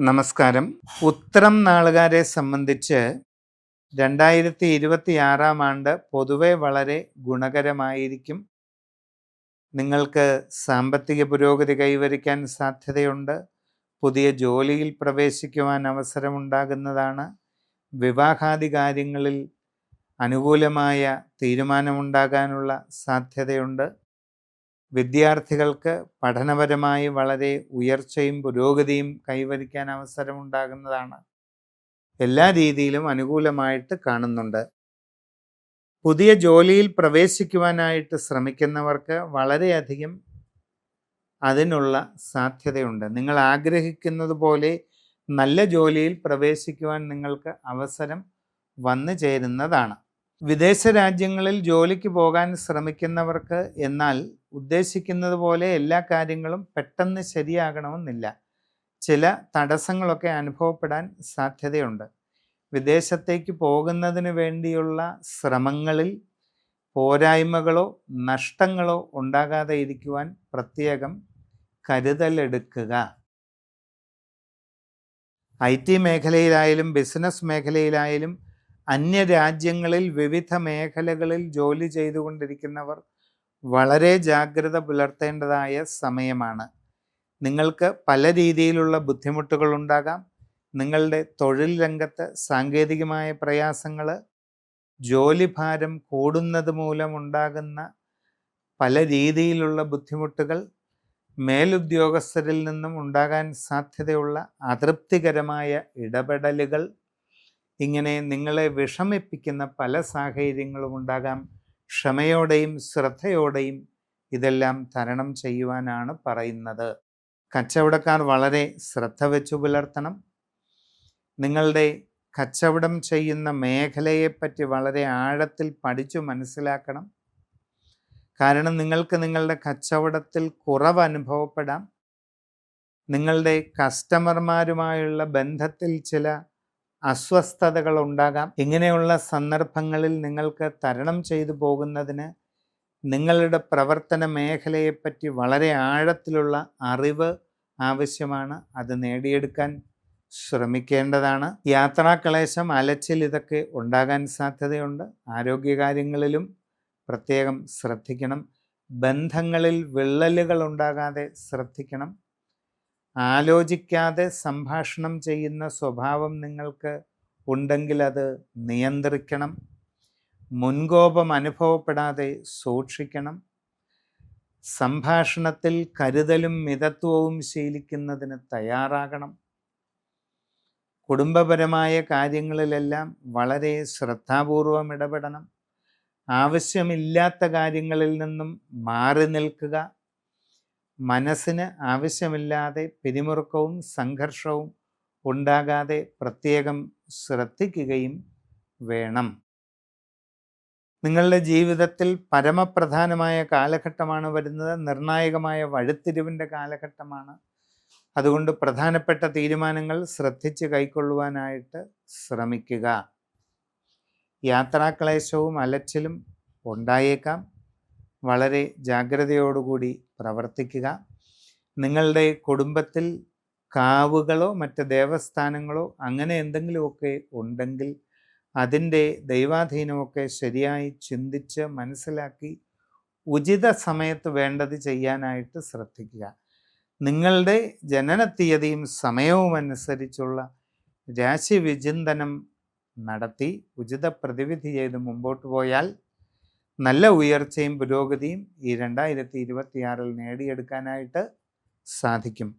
നമസ്കാരം. ഉത്തരം നാളുകാരെ സംബന്ധിച്ച് രണ്ടായിരത്തി ഇരുപത്തി ആറാം ആണ്ട് പൊതുവെ വളരെ ഗുണകരമായിരിക്കും. നിങ്ങൾക്ക് സാമ്പത്തിക പുരോഗതി കൈവരിക്കാൻ സാധ്യതയുണ്ട്. പുതിയ ജോലിയിൽ പ്രവേശിക്കുവാൻ അവസരമുണ്ടാകുന്നതാണ്. വിവാഹാദി കാര്യങ്ങളിൽ അനുകൂലമായ തീരുമാനമുണ്ടാകാനുള്ള സാധ്യതയുണ്ട്. വിദ്യാർത്ഥികൾക്ക് പഠനപരമായി വളരെ ഉയർച്ചയും പുരോഗതിയും കൈവരിക്കാൻ അവസരമുണ്ടാകുന്നതാണ്. എല്ലാ രീതിയിലും അനുകൂലമായിട്ട് കാണുന്നുണ്ട്. പുതിയ ജോലിയിൽ പ്രവേശിക്കുവാനായിട്ട് ശ്രമിക്കുന്നവർക്ക് വളരെയധികം അതിനുള്ള സാധ്യതയുണ്ട്. നിങ്ങൾ ആഗ്രഹിക്കുന്നത് പോലെ നല്ല ജോലിയിൽ പ്രവേശിക്കുവാൻ നിങ്ങൾക്ക് അവസരം വന്നു ചേരുന്നതാണ്. വിദേശ രാജ്യങ്ങളിൽ ജോലിക്ക് പോകാൻ ശ്രമിക്കുന്നവർക്ക് എന്നാൽ ഉദ്ദേശിക്കുന്നത് പോലെ എല്ലാ കാര്യങ്ങളും പെട്ടെന്ന് ശരിയാകണമെന്നില്ല. ചില തടസ്സങ്ങളൊക്കെ അനുഭവപ്പെടാൻ സാധ്യതയുണ്ട്. വിദേശത്തേക്ക് പോകുന്നതിന് വേണ്ടിയുള്ള ശ്രമങ്ങളിൽ പോരായ്മകളോ നഷ്ടങ്ങളോ ഉണ്ടാകാതെ ഇരിക്കുവാൻ പ്രത്യേകം കരുതലെടുക്കുക. ഐ ടി മേഖലയിലായാലും ബിസിനസ് മേഖലയിലായാലും അന്യരാജ്യങ്ങളിൽ വിവിധ മേഖലകളിൽ ജോലി ചെയ്തുകൊണ്ടിരിക്കുന്നവർ വളരെ ജാഗ്രത പുലർത്തേണ്ടതായ സമയമാണ്. നിങ്ങൾക്ക് പല രീതിയിലുള്ള ബുദ്ധിമുട്ടുകൾ ഉണ്ടാകാം. നിങ്ങളുടെ തൊഴിൽ രംഗത്ത് സാങ്കേതികമായ പ്രയാസങ്ങൾ ജോലിഭാരം കൂടുന്നത് മൂലമുണ്ടാകുന്ന പല രീതിയിലുള്ള ബുദ്ധിമുട്ടുകൾ മേലുദ്യോഗസ്ഥരിൽ നിന്നും ഉണ്ടാകാൻ സാധ്യതയുള്ള അതൃപ്തികരമായ ഇടപെടലുകൾ. ഇങ്ങനെ നിങ്ങളെ വിഷമിപ്പിക്കുന്ന പല സാഹചര്യങ്ങളും ഉണ്ടാകാം. ക്ഷമയോടെയും ശ്രദ്ധയോടെയും ഇതെല്ലാം തരണം ചെയ്യുവാനാണ് പറയുന്നത്. കച്ചവടക്കാർ വളരെ ശ്രദ്ധ വെച്ചു പുലർത്തണം. നിങ്ങളുടെ കച്ചവടം ചെയ്യുന്ന മേഖലയെപ്പറ്റി വളരെ ആഴത്തിൽ പഠിച്ചു മനസ്സിലാക്കണം. കാരണം നിങ്ങൾക്ക് നിങ്ങളുടെ കച്ചവടത്തിൽ കുറവ് അനുഭവപ്പെടാം. നിങ്ങളുടെ കസ്റ്റമർമാരുമായുള്ള ബന്ധത്തിൽ ചില അസ്വസ്ഥതകൾ ഉണ്ടാകാം ഇങ്ങനെയുള്ള സന്ദർഭങ്ങളിൽ നിങ്ങൾക്ക് തരണം ചെയ്തു പോകുന്നതിന് നിങ്ങളുടെ പ്രവർത്തന മേഖലയെപ്പറ്റി വളരെ ആഴത്തിലുള്ള അറിവ് ആവശ്യമാണ്. അത് നേടിയെടുക്കാൻ ശ്രമിക്കേണ്ടതാണ്. യാത്രാക്ലേശം അലച്ചിൽ ഇതൊക്കെ ഉണ്ടാകാൻ സാധ്യതയുണ്ട്. ആരോഗ്യകാര്യങ്ങളിലും പ്രത്യേകം ശ്രദ്ധിക്കണം. ബന്ധങ്ങളിൽ വിള്ളലുകൾ ഉണ്ടാകാതെ ശ്രദ്ധിക്കണം. ആലോചിക്കാതെ സംഭാഷണം ചെയ്യുന്ന സ്വഭാവം നിങ്ങൾക്ക് ഉണ്ടെങ്കിൽ അത് നിയന്ത്രിക്കണം. മുൻകോപം അനുഭവപ്പെടാതെ സൂക്ഷിക്കണം. സംഭാഷണത്തിൽ കരുതലും മിതത്വവും ശീലിക്കുന്നതിന് തയ്യാറാകണം. കുടുംബപരമായ കാര്യങ്ങളിലെല്ലാം വളരെ ശ്രദ്ധാപൂർവം ഇടപെടണം. ആവശ്യമില്ലാത്ത കാര്യങ്ങളിൽ നിന്നും മാറി നിൽക്കുക. മനസ്സിന് ആവശ്യമില്ലാതെ പിരിമുറുക്കവും സംഘർഷവും ഉണ്ടാകാതെ പ്രത്യേകം ശ്രദ്ധിക്കുകയും വേണം. നിങ്ങളുടെ ജീവിതത്തിൽ പരമപ്രധാനമായ കാലഘട്ടമാണ് വരുന്നത്. നിർണായകമായ വഴുത്തിരിവിന്റെ കാലഘട്ടമാണ്. അതുകൊണ്ട് പ്രധാനപ്പെട്ട തീരുമാനങ്ങൾ ശ്രദ്ധിച്ച് കൈക്കൊള്ളുവാനായിട്ട് ശ്രമിക്കുക. യാത്രാക്ലേശവും അലച്ചിലും ഉണ്ടായേക്കാം. വളരെ ജാഗ്രതയോടുകൂടി പ്രവർത്തിക്കുക. നിങ്ങളുടെ കുടുംബത്തിൽ കാവുകളോ മറ്റ് ദേവസ്ഥാനങ്ങളോ അങ്ങനെ എന്തെങ്കിലുമൊക്കെ ഉണ്ടെങ്കിൽ അതിന്റെ ദൈവാധീനമൊക്കെ ശരിയായി ചിന്തിച്ച് മനസ്സിലാക്കി ഉചിത സമയത്ത് വേണ്ടത് ചെയ്യാനായിട്ട് ശ്രദ്ധിക്കുക. നിങ്ങളുടെ ജനന തീയതിയും സമയവും അനുസരിച്ചുള്ള രാശി വിചിന്തനം നടത്തി ഉചിത പ്രതിവിധി ചെയ്ത് മുമ്പോട്ട് പോയാൽ നല്ല ഉയർച്ചയും പുരോഗതിയും ഈ രണ്ടായിരത്തി ഇരുപത്തിയാറിൽ നേടിയെടുക്കാനായിട്ട് സാധിക്കും.